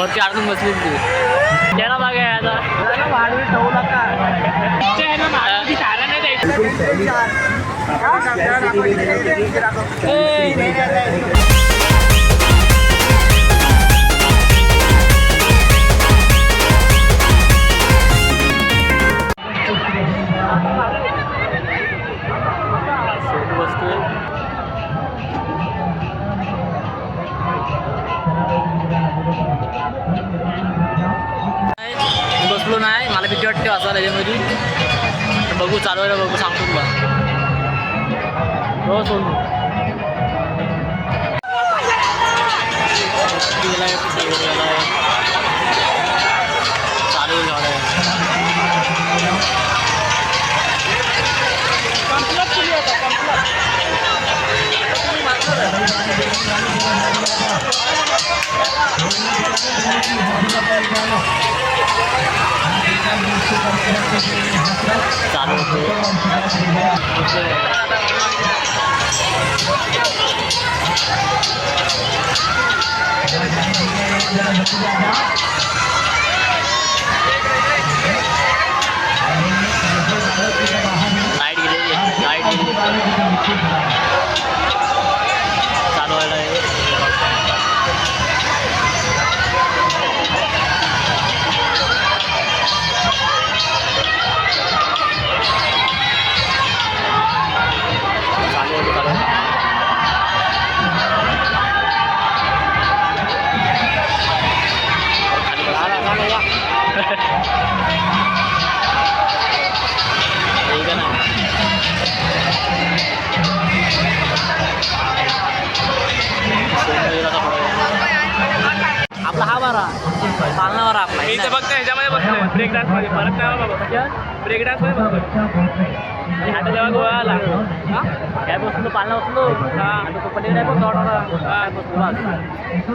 वरती अडकून बसली ती त्याला आहे आता. सोनू असं त्याच्यामध्ये तर बघू चालवायला बघू सांगतो तुला हो सोनू गेलाय, कुठे गेलाय? चालू झाड आहे चालू होते आपला हा बारा पालना बारा आपला मी इथं फक्त ह्याच्यामध्ये बसलोय. ब्रेक डान्समध्ये परत नाही बाबा? ब्रेक डान्समध्ये बसलोय. आता जेव्हा गोवा आला हा? काय बसलो? पालना बसलो? हा. आणि तो पलीकडे पण थोडा काय बसलो आज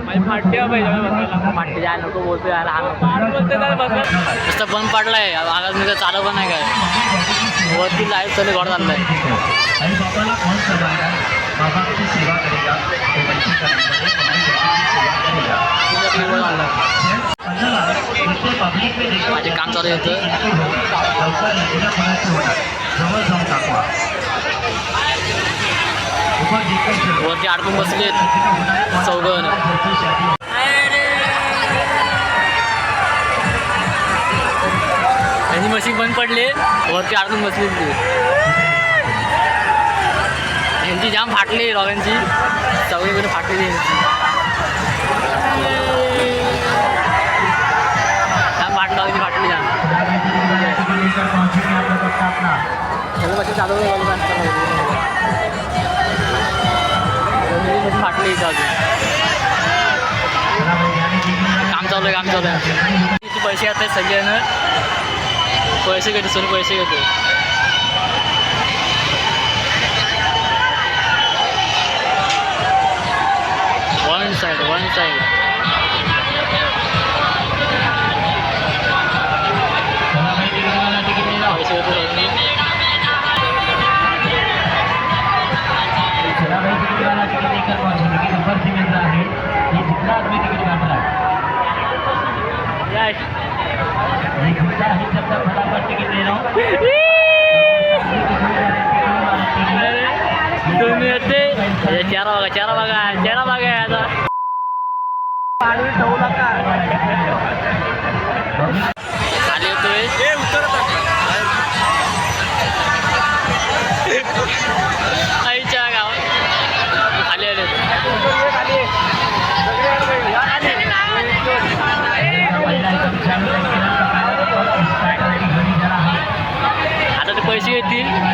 माझी फाटी हवं पाहिजे बसायला. जाय नको बोलतोय यार हा नको. फाट बोलते तर नुसतं बंद पडलाय. आवाज मी चालू पण नाही काय. वरती लाइट चालू घर चाललंय आणि बाबाला कोण करणार बाबाची सेवा करेगा तो माझे काम चालू होतं वरती अडकून बसलेत चौघन त्यांनी मशीन बंद पडले. वरती अडकून बसले ती. जाम फाटली रॉयांची सगळीकडे फाटलेली यांची फाटलं फाटली चालू फाटली काम चालू आहे काम चालू आहे. किती पैसे येत आहेत सगळ्यांना. पैसे घेते सर पैसे घेते. वन साईड वन साईड तुम्ही येते हे चेहरा बघा चेहरा बघा चेहरा बघा आता खाली येतोय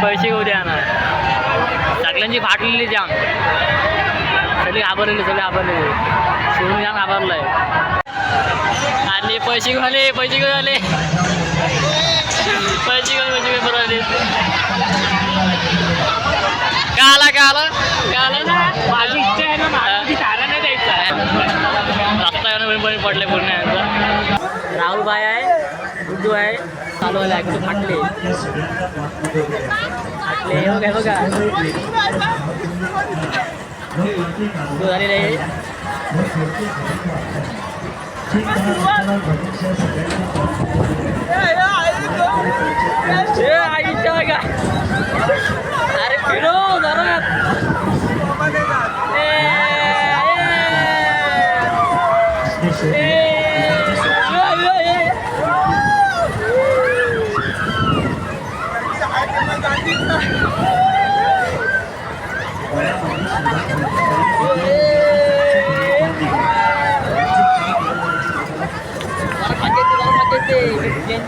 पैसे घेऊ द्या ना. सगळ्यांची फाटलेली जाम. सगळे घाबरलेले सगळे घाबरलेले. सोडून जाम घाबरलाय. आले पैसे घेऊन आले पैसे घेऊन आले. पैसे घेऊन पैसे घेऊन आले. का आला का आला? का आला ना? माझी इच्छा आहे ना माझी तारा नाही द्यायचा. रस्ता येऊन पडले पूर्ण. राहुल भाई आहे. गुड्डू आहे चालू आहे ॲक्च्युली फाटले फाटले हे बघा हे बघा गुड्डू झालेले आहे ए, आईच्या बघा. अरे फिरो जरा ए, ए, ए, ए, ए. जरा मागे ते, जरा मागे ते. डेंजर डेंजर डेंजरमध्ये ते एकदम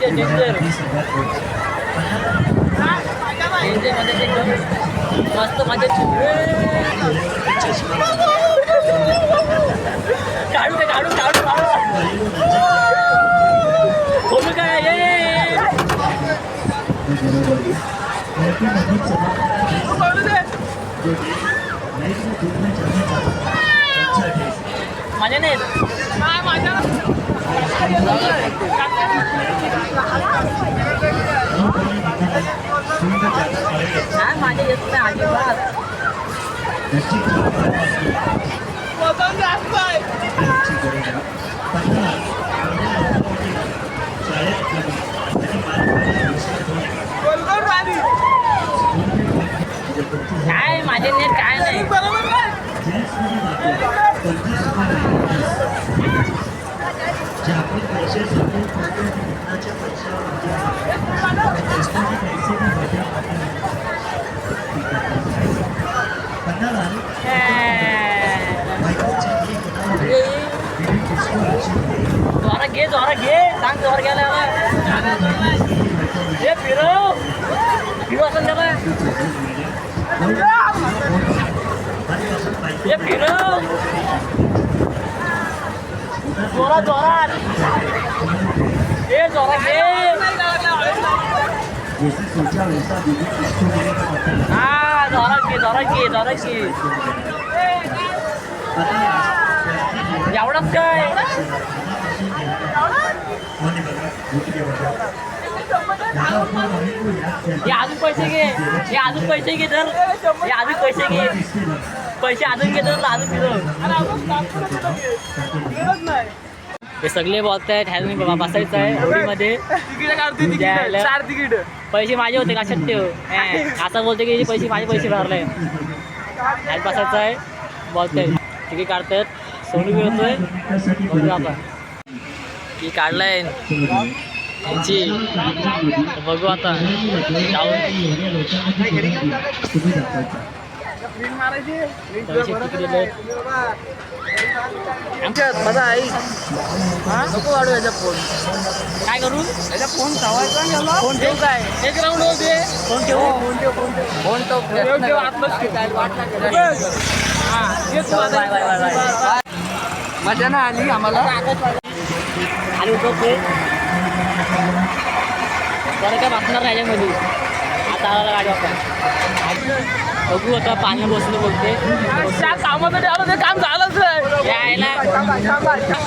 मस्त मजा काढू दे काढू काढू बोलू काय माझ्या नाही काय माझ्या येत नाही अजिबात काय माझे नेट काय नाही जोरा घे सांग जोर घ्यायला हे फिरव. फिरव असं त्याला. हे फिरव. जोरा जोरात. हे जोरा घे. हा जोरात घे जोरात घे जोरात घे. एवढंच काय? हे अजून पैसे घे. हे अजून पैसे घे तर. हे अजून पैसे घे. पैसे अजून घे तर अजून फिरव हे सगळे बोलतायत बाबा बसायचं आहे. तिकीट चार तिकीट. पैसे माझे होते कशात ठेव हे, असं बोलते की पैसे माझे पैसे भरले. ह्यात बसायचं आहे बोलताय. तिकीट काढतायत होतोय. बघू आपण. ती काढलाय. यांची तर बघू आता. दिले माझा आई. नको वाढू याचा फोन. काय करू? याचा फोन ठेवायचा फोन ठेव काय? एक राऊंड होते फोन ठेवू? फोन ठेव फोन ठेव. फोन ठेव आतलंच ठेव हा. माझा- मजा ना आली आम्हाला. खाली उतरतोय बरं काय बसणार नाही याच्यामध्ये आता आला गाडी आपण. बघू आता पाणी बसलो बोलते. कामासाठी आलो ते काम झालंच यायला.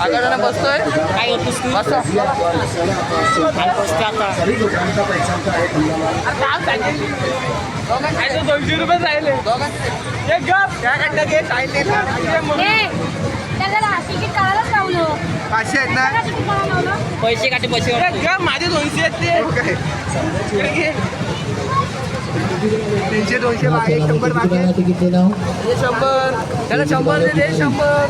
आगाड्यानं बसतोय. काय करतोस तू? बस. आणि बसते आता? काम सांगितली. काय दोनशे रुपये राहिले. एक पाचशे आहेत ना? पैसे काटे पैसे एक माझे दोनशे. तीनशे दोनशे मागे शंभर मागे हे शंभर. त्याला शंभर दे शंभर.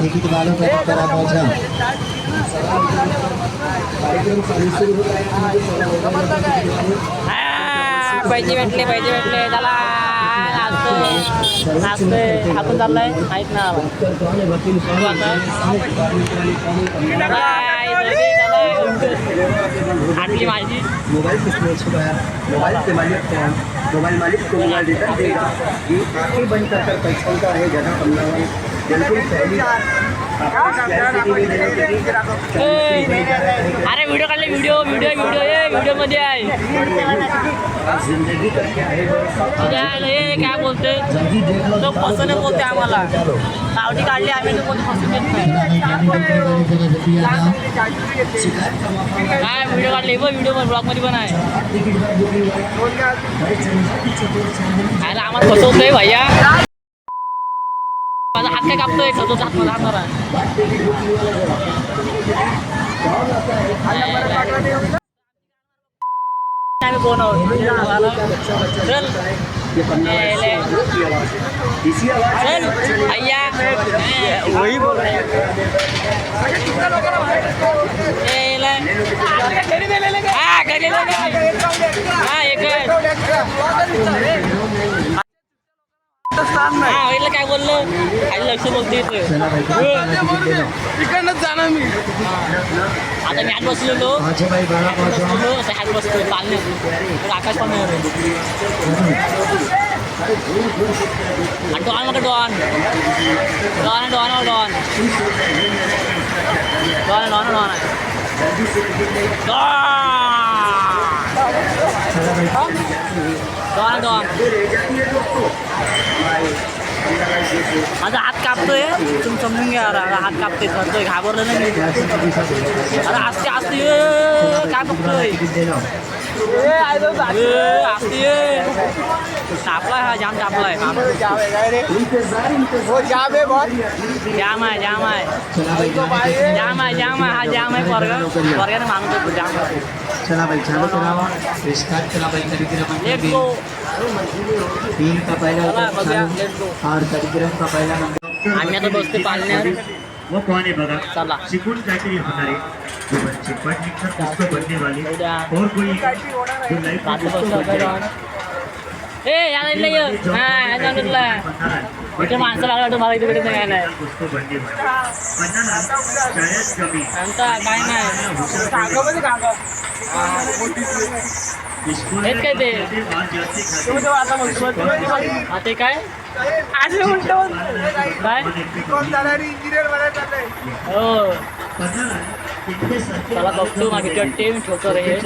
पैसे भेटले पैसे भेटले त्याला नाचतोय हातून चाललाय. माहीत ना. आटली माझी छुपाया मोबाइल के मालिक कौन मोबाइल मालिक को मोबाइल रिटर्न देगा ये आंखें बंद कर कर पैसों का है जगह अमलावन बिल्कुल पहली ए, अरे व्हिडिओ काढले व्हिडिओ व्हिडिओ व्हिडिओ ए व्हिडिओमध्ये आहे. काय बोलते तो फसवणे बोलते आम्हाला. पावटी काढली आम्ही तो कोणी फसून देत नाही. काय व्हिडिओ काढले? बघ व्हिडिओ पण ब्लॉगमध्ये पण आहे. अरे आम्हाला फसवतोय भैया. माझा हात काय कापतोय का तुझा हात मला हातणार आम्ही कोण आहोत अय्या वही बोल हा एक हा वहिला काय बोललो आई लक्ष बोलते इथं चला बाई तिकडनंच जाणार मी आता मी हात बसलेलो माझे बाई बाळा माझा बसलेलो आता हात बसतोय चालण्यात आकाश पण डॉन मग don don don don don don don don don माझा हात कापतोय तुम्ही समजून घ्या अरे हात कापतोय करतोय घाबरलं नाही मी. अरे असते असते ए, काय बघतोय ए, असते ए. तापलाय हा जाम तापलाय हो जाम आहे बॉस जाम आहे जाम आहे चला बाई जाम आहे जाम आहे हा जाम आहे वर्ग वर्गाने माणूस आहे तो जाम आहे चला भाई चालू करावा स्टार्ट चला भाई कार्यक्रम तीन का पहला और कार्यक्रम का पहला नंबर। आम्ही आता बसते पालण्यावर वो कौन है बघा चला शिकून काहीतरी होणार आहे बच्चे पढ़ लिख कर पुस्तक बनने वाले। और कोई जो लाइफ में रात्री पुस्तक बनने वाला ए याला इथलं ये. हा जाऊन तुला इथे माणसं लागला तुम्हाला इथे भेटत नाही नाही आमचा काय काय ते? हा काय? आज म्हणतो काय? हो. चला बघतो मागे किती रे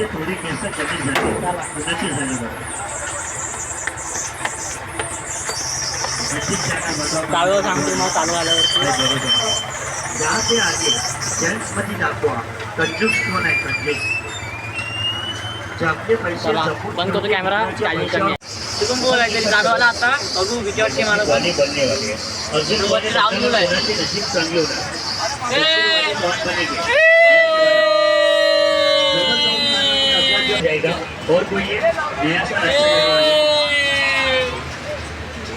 चालू सांगतो मग चालू आल्यावर ते आधी जेंट्समध्ये दाखवा कंजूस कोण आहे कंजूस बंद करतो कॅमेरा चार्जिंग करणे तिकडून बोल आहे तरी आला आता अजून विचारते मला पण राहुल आहे और कोई है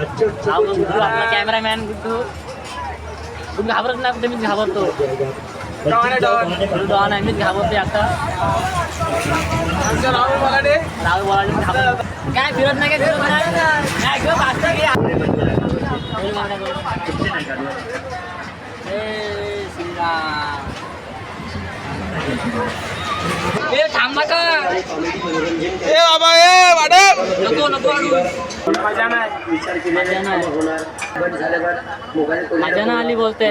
आपला कॅमेरामॅन तू तुम्ही घाबरत ना कुठे मी घाबरतो डॉन आहे डॉन डॉन आहे मीच घाबरते आता आमच्या राहुल बलाडे राहुल बलाडे घाबरत काय फिरत नाही काय फिरत नाही गो पास्ता घे ए थांबा का ए बाबा ए वाडे नको नको मजाना आली बोलते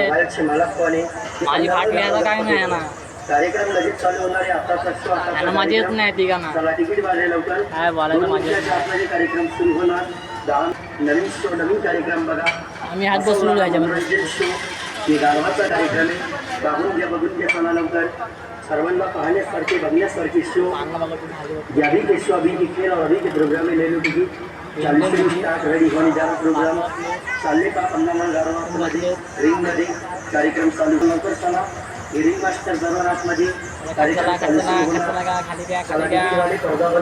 माझी काय नाही ना कार्यक्रम लगेच चालू होणार आहे आता ना। माझी येत नाही ती का ना तिकीट लवकर. कार्यक्रम सुरू होणार. शो आम्ही हात बसलो सर्वांना पाहण्यासारखे बघण्यासारखे शो या के शो अभी के खेल और अभी के प्रोग्राम में ले लो क्योंकि चालले दिवशी आज रेडिओ जाणार प्रोग्राम चालले का पंधरा रिंगमध्ये कार्यक्रम चालू लवकर चला हिरिंग मास्टर कार्यक्रम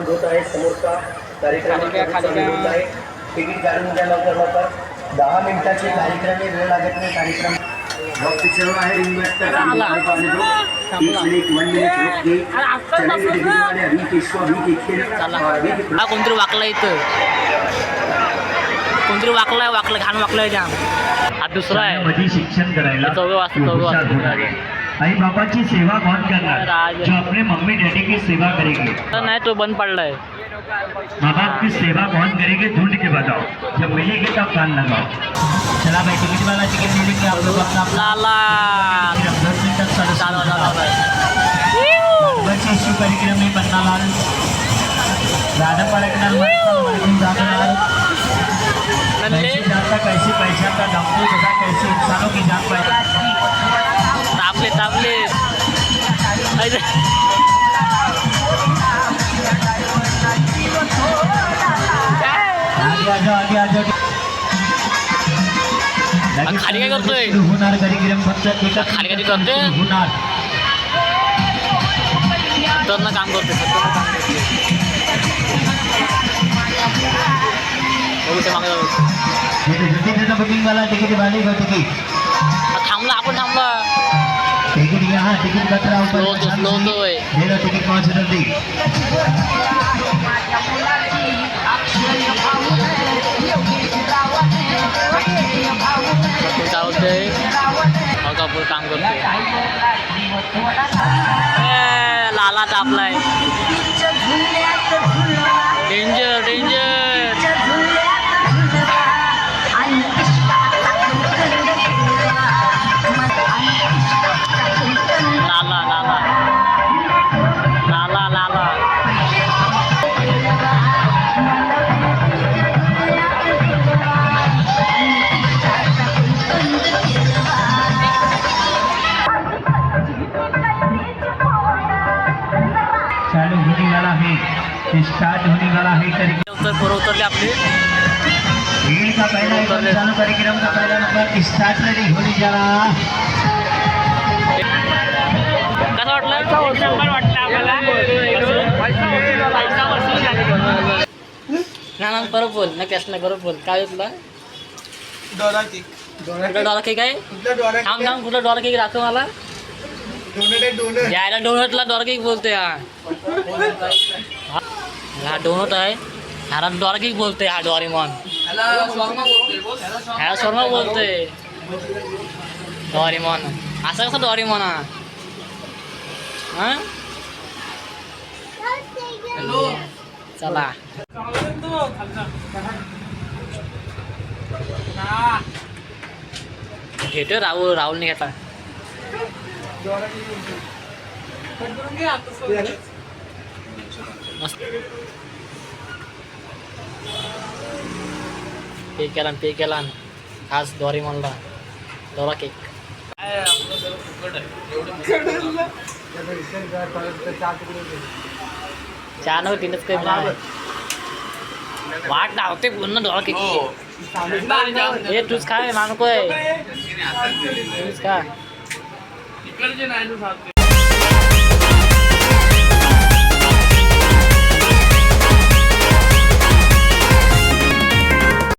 होत आहे समोरचा. कार्यक्रम होत आहे. तिकीट काढून लवकर लवकर दहा मिनिटाचे कार्यक्रम वेळ लागत नाही. कार्यक्रम कोणतरी वाकला इथं. कोणतरी वाकलाय वाकलं घाण वाकलाय जाम हा दुसरा आहे. शिक्षण करायला आई बाबाची सेवा कोण करणार? जो आपले मम्मी डॅडी की सेवा करेगी. नाही तो बंद पडलाय. माँ बाप की सेवा कौन करेंगे ढूंढ के बताओ जब मिलेगी तब कान लगाओ। चला भाई टिकट वाला टिकट ले लेंगे आप लोग अपना अपना शिव कार्यक्रम में पन्नालाल राधा कैसे जानता कैसे पैसा का डॉक्टर तथा कैसे इंसानों की जान पाए। तापले तापले खाली काय करतोय? सुरू होणार कार्यक्रम फक्त एकच खाली कधी करतोय? सुरू होणार खतरनाक काम करते खतरनाक काम करते बघू ते मागे जाऊ. ज्योति बुकिंग वाला टिकट वाले को टिकट आ, थांबला आपण थांबला टिकट यहाँ टिकट कतरा ऊपर स्लो तो स्लो तो आहे ले लो टिकट पाँच रुपये दी काय होतंय बघा आपण काम करतोय. ए, लाला तापलाय. डेंजर स्टार्ट होने वाला है कार्यक्रम उतर पोरं उतरले आपले. का पहला उतरले. चालू कार्यक्रम का पहला नंबर स्टार्ट रेडी होने जा रहा कसं वाटलं? वाटलं ना ना बरोबर बोल. ना कॅश नाही बरोबर बोल. काय तुला? डॉलर केक डॉलर केक आहे कुठलं डॉलर केक दाखव मला. यायला डोनटला डॉलर केक बोलतोय हा. हा. डोनट आहे. ह्याला डॉलर केक बोलतोय हा डॉरेमॉन. ह्याला शर्मा बोलतोय डॉरेमॉन. असं कसं डॉरेमॉन हा? हा? चला. घेतोय राहुल राहुलने घेतला. पे केला पे केला खास डॉरेमॉनला डॉरा केक. चार नव्हे तीनच काही. वाट लावते पूर्ण डॉरा केक. हे. तूच काय मानकोय तूच इकडचे नाही तू सांगते